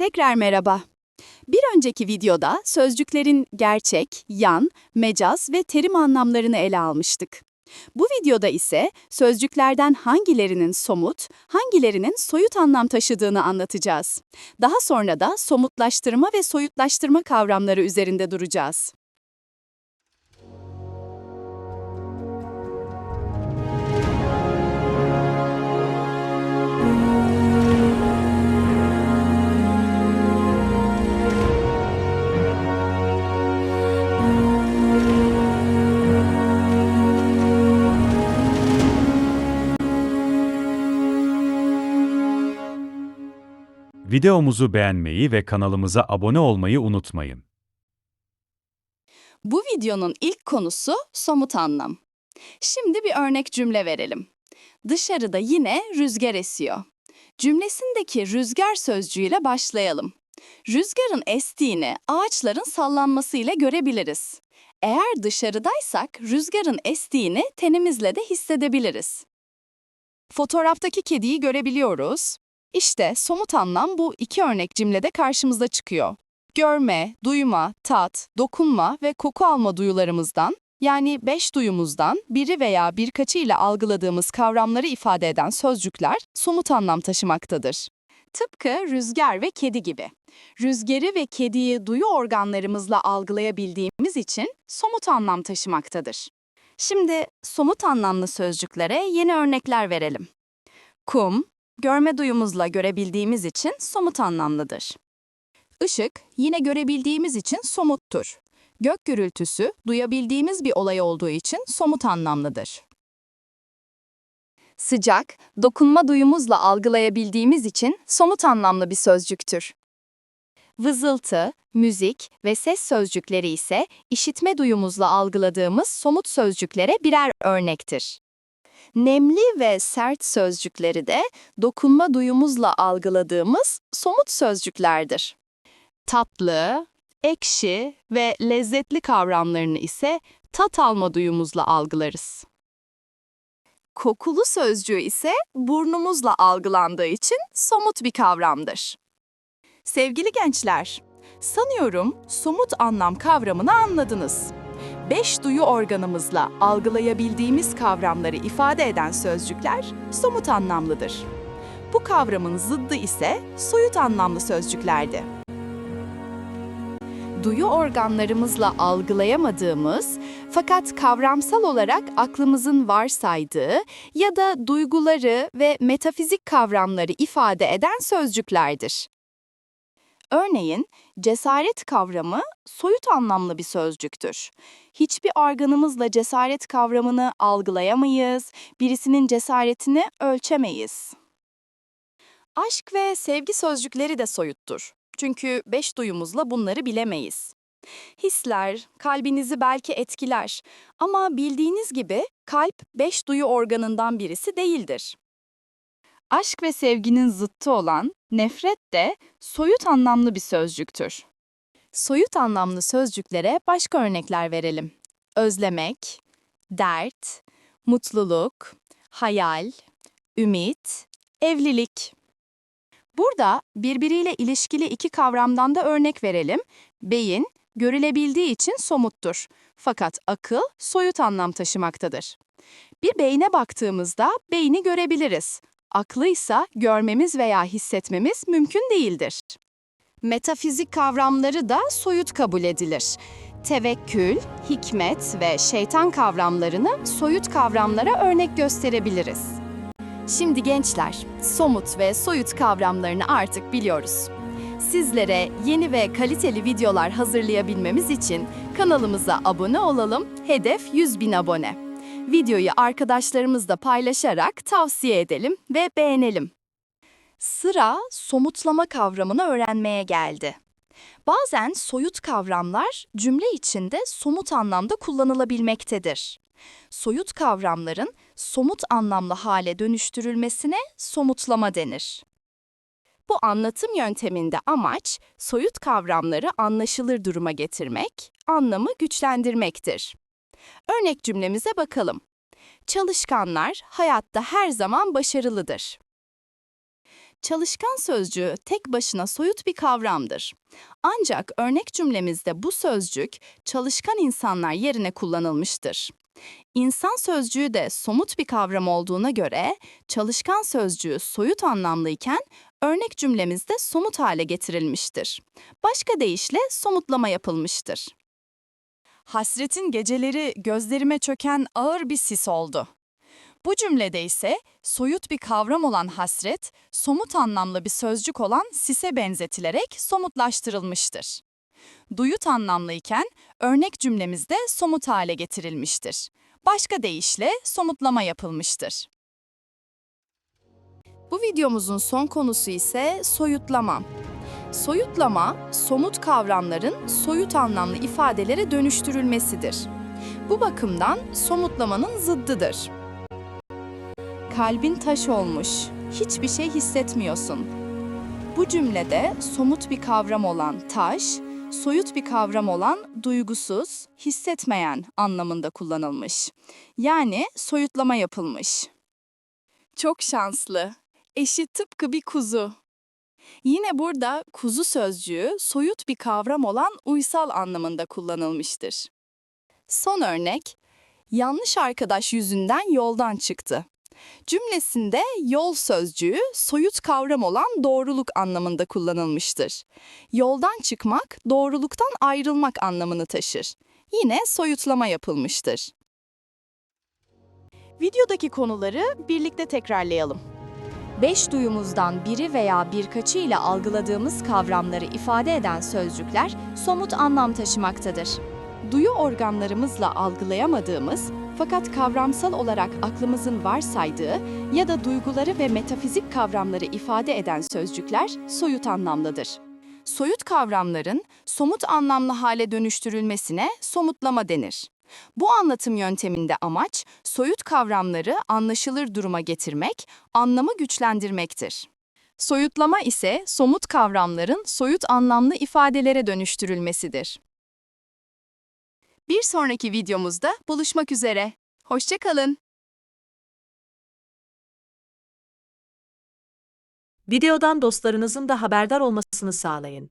Tekrar merhaba. Bir önceki videoda sözcüklerin gerçek, yan, mecaz ve terim anlamlarını ele almıştık. Bu videoda ise sözcüklerden hangilerinin somut, hangilerinin soyut anlam taşıdığını anlatacağız. Daha sonra da somutlaştırma ve soyutlaştırma kavramları üzerinde duracağız. Videomuzu beğenmeyi ve kanalımıza abone olmayı unutmayın. Bu videonun ilk konusu somut anlam. Şimdi bir örnek cümle verelim. Dışarıda yine rüzgar esiyor. Cümlesindeki rüzgar sözcüğüyle başlayalım. Rüzgarın estiğini ağaçların sallanmasıyla görebiliriz. Eğer dışarıdaysak rüzgarın estiğini tenimizle de hissedebiliriz. Fotoğraftaki kediyi görebiliyoruz. İşte somut anlam bu iki örnek cümlede karşımıza çıkıyor. Görme, duyma, tat, dokunma ve koku alma duyularımızdan, yani beş duyumuzdan biri veya birkaçıyla algıladığımız kavramları ifade eden sözcükler somut anlam taşımaktadır. Tıpkı rüzgar ve kedi gibi. Rüzgarı ve kediyi duyu organlarımızla algılayabildiğimiz için somut anlam taşımaktadır. Şimdi somut anlamlı sözcüklere yeni örnekler verelim. Kum, görme duyumuzla görebildiğimiz için somut anlamlıdır. Işık, yine görebildiğimiz için somuttur. Gök gürültüsü, duyabildiğimiz bir olay olduğu için somut anlamlıdır. Sıcak, dokunma duyumuzla algılayabildiğimiz için somut anlamlı bir sözcüktür. Vızıltı, müzik ve ses sözcükleri ise işitme duyumuzla algıladığımız somut sözcüklere birer örnektir. Nemli ve sert sözcükleri de dokunma duyumuzla algıladığımız somut sözcüklerdir. Tatlı, ekşi ve lezzetli kavramlarını ise tat alma duyumuzla algılarız. Kokulu sözcüğü ise burnumuzla algılandığı için somut bir kavramdır. Sevgili gençler, sanıyorum somut anlam kavramını anladınız. Beş duyu organımızla algılayabildiğimiz kavramları ifade eden sözcükler somut anlamlıdır. Bu kavramın zıddı ise soyut anlamlı sözcüklerdi. Duyu organlarımızla algılayamadığımız fakat kavramsal olarak aklımızın varsaydığı ya da duyguları ve metafizik kavramları ifade eden sözcüklerdir. Örneğin, cesaret kavramı soyut anlamlı bir sözcüktür. Hiçbir organımızla cesaret kavramını algılayamayız, birisinin cesaretini ölçemeyiz. Aşk ve sevgi sözcükleri de soyuttur. Çünkü beş duyumuzla bunları bilemeyiz. Hisler, kalbinizi belki etkiler ama bildiğiniz gibi kalp beş duyu organından birisi değildir. Aşk ve sevginin zıttı olan nefret de soyut anlamlı bir sözcüktür. Soyut anlamlı sözcüklere başka örnekler verelim. Özlemek, dert, mutluluk, hayal, ümit, evlilik. Burada birbiriyle ilişkili iki kavramdan da örnek verelim. Beyin, görülebildiği için somuttur. Fakat akıl soyut anlam taşımaktadır. Bir beyne baktığımızda beyni görebiliriz. Aklı ise görmemiz veya hissetmemiz mümkün değildir. Metafizik kavramları da soyut kabul edilir. Tevekkül, hikmet ve şeytan kavramlarını soyut kavramlara örnek gösterebiliriz. Şimdi gençler, somut ve soyut kavramlarını artık biliyoruz. Sizlere yeni ve kaliteli videolar hazırlayabilmemiz için kanalımıza abone olalım, hedef 100 bin abone. Videoyu arkadaşlarımızla paylaşarak tavsiye edelim ve beğenelim. Sıra somutlama kavramını öğrenmeye geldi. Bazen soyut kavramlar cümle içinde somut anlamda kullanılabilmektedir. Soyut kavramların somut anlamlı hale dönüştürülmesine somutlama denir. Bu anlatım yönteminde amaç soyut kavramları anlaşılır duruma getirmek, anlamı güçlendirmektir. Örnek cümlemize bakalım. Çalışkanlar hayatta her zaman başarılıdır. Çalışkan sözcüğü tek başına soyut bir kavramdır. Ancak örnek cümlemizde bu sözcük çalışkan insanlar yerine kullanılmıştır. İnsan sözcüğü de somut bir kavram olduğuna göre çalışkan sözcüğü soyut anlamlıyken örnek cümlemizde somut hale getirilmiştir. Başka deyişle somutlama yapılmıştır. Hasretin geceleri gözlerime çöken ağır bir sis oldu. Bu cümlede ise soyut bir kavram olan hasret, somut anlamlı bir sözcük olan sise benzetilerek somutlaştırılmıştır. Duyut anlamlıyken örnek cümlemizde somut hale getirilmiştir. Başka deyişle somutlama yapılmıştır. Bu videomuzun son konusu ise soyutlama. Soyutlama, somut kavramların soyut anlamlı ifadelere dönüştürülmesidir. Bu bakımdan somutlamanın zıddıdır. Kalbin taş olmuş, hiçbir şey hissetmiyorsun. Bu cümlede somut bir kavram olan taş, soyut bir kavram olan duygusuz, hissetmeyen anlamında kullanılmış. Yani soyutlama yapılmış. Çok şanslı. Eşi tıpkı bir kuzu. Yine burada kuzu sözcüğü soyut bir kavram olan uysal anlamında kullanılmıştır. Son örnek, yanlış arkadaş yüzünden yoldan çıktı. Cümlesinde yol sözcüğü soyut kavram olan doğruluk anlamında kullanılmıştır. Yoldan çıkmak, doğruluktan ayrılmak anlamını taşır. Yine soyutlama yapılmıştır. Videodaki konuları birlikte tekrarlayalım. Beş duyumuzdan biri veya birkaçı ile algıladığımız kavramları ifade eden sözcükler somut anlam taşımaktadır. Duyu organlarımızla algılayamadığımız fakat kavramsal olarak aklımızın varsaydığı ya da duyguları ve metafizik kavramları ifade eden sözcükler soyut anlamlıdır. Soyut kavramların somut anlamlı hale dönüştürülmesine somutlama denir. Bu anlatım yönteminde amaç soyut kavramları anlaşılır duruma getirmek, anlamı güçlendirmektir. Soyutlama ise somut kavramların soyut anlamlı ifadelere dönüştürülmesidir. Bir sonraki videomuzda buluşmak üzere. Hoşçakalın. Videodan dostlarınızın da haberdar olmasını sağlayın.